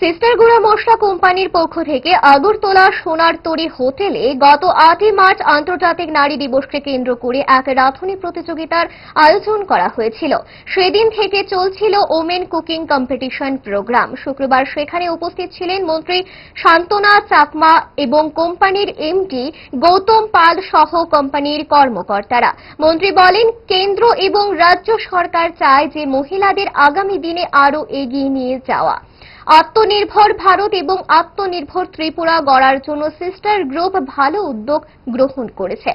সিস্টারগুড়া মশলা কোম্পানির পক্ষ থেকে আগরতলা সোনার তরী হোটেলে গত আটই মার্চ আন্তর্জাতিক নারী দিবসকে কেন্দ্র করে এক রাঁধুনি প্রতিযোগিতার আয়োজন করা হয়েছিল। সেদিন থেকে চলছিল ওমেন কুকিং কম্পিটিশন প্রোগ্রাম। শুক্রবার সেখানে উপস্থিত ছিলেন মন্ত্রী শান্তনা চাকমা এবং কোম্পানির এমডি গৌতম পাল সহ কোম্পানির কর্মকর্তারা। মন্ত্রী বলেন, কেন্দ্র এবং রাজ্য সরকার চায় যে মহিলাদের আগামী দিনে আরও এগিয়ে নিয়ে যাওয়া। আত্মনির্ভর ভারত এবং আত্মনির্ভর ত্রিপুরা গড়ার জন্য সিস্টার গ্রুপ ভালো উদ্যোগ গ্রহণ করেছে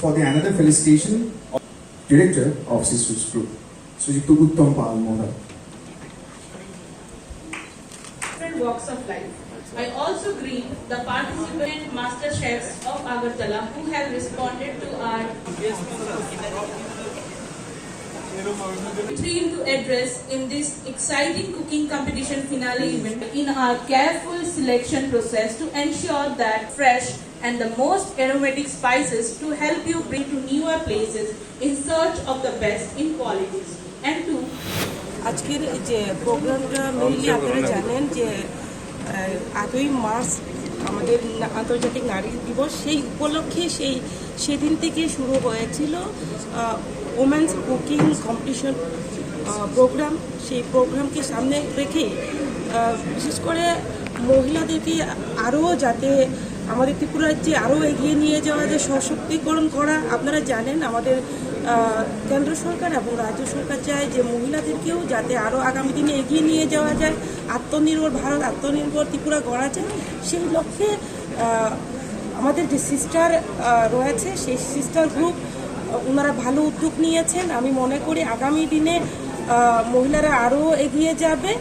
for the another felicitation of Director of Sisters Group, Sujito Uttam Pal Mohan. walks of life. I also greet the participant master chefs of Agartala who have responded to our theme to address in this exciting cooking competition finale event in our careful selection process to ensure that fresh and the most aromatic spices to help you bring to newer places in search of the best in qualities and to আজকের এই যে প্রোগ্রামটা mainly আপনারা জানেন যে আহ, আটই March আমাদের আন্তর্জাতিক নারী দিবস সেই উপলক্ষে সেই সেদিন থেকে শুরু হয়েছিল ওমেন্স কুকিং কম্পিটিশন প্রোগ্রাম সেই প্রোগ্রামকে সামনে রেখে বিশেষ করে মহিলাদেরকে আরও যাতে আমাদের ত্রিপুরা রাজ্যে আরও এগিয়ে নিয়ে যাওয়া যায়, সশক্তিকরণ করা। আপনারা জানেন আমাদের কেন্দ্র সরকার এবং রাজ্য সরকার চায় যে মহিলাদেরকেও যাতে আরও আগামী দিনে এগিয়ে নিয়ে যাওয়া যায়। আত্মনির্ভর, ভারত আত্মনির্ভর, ত্রিপুরা গড়া যায় সেই লক্ষ্যে আমাদের যে সিস্টার রয়েছে, সেই সিস্টার গ্রুপ ওনারা ভালো উদ্যোগ নিয়েছেন। আমি মনে করি আগামী দিনে মহিলারা আরও এগিয়ে যাবে।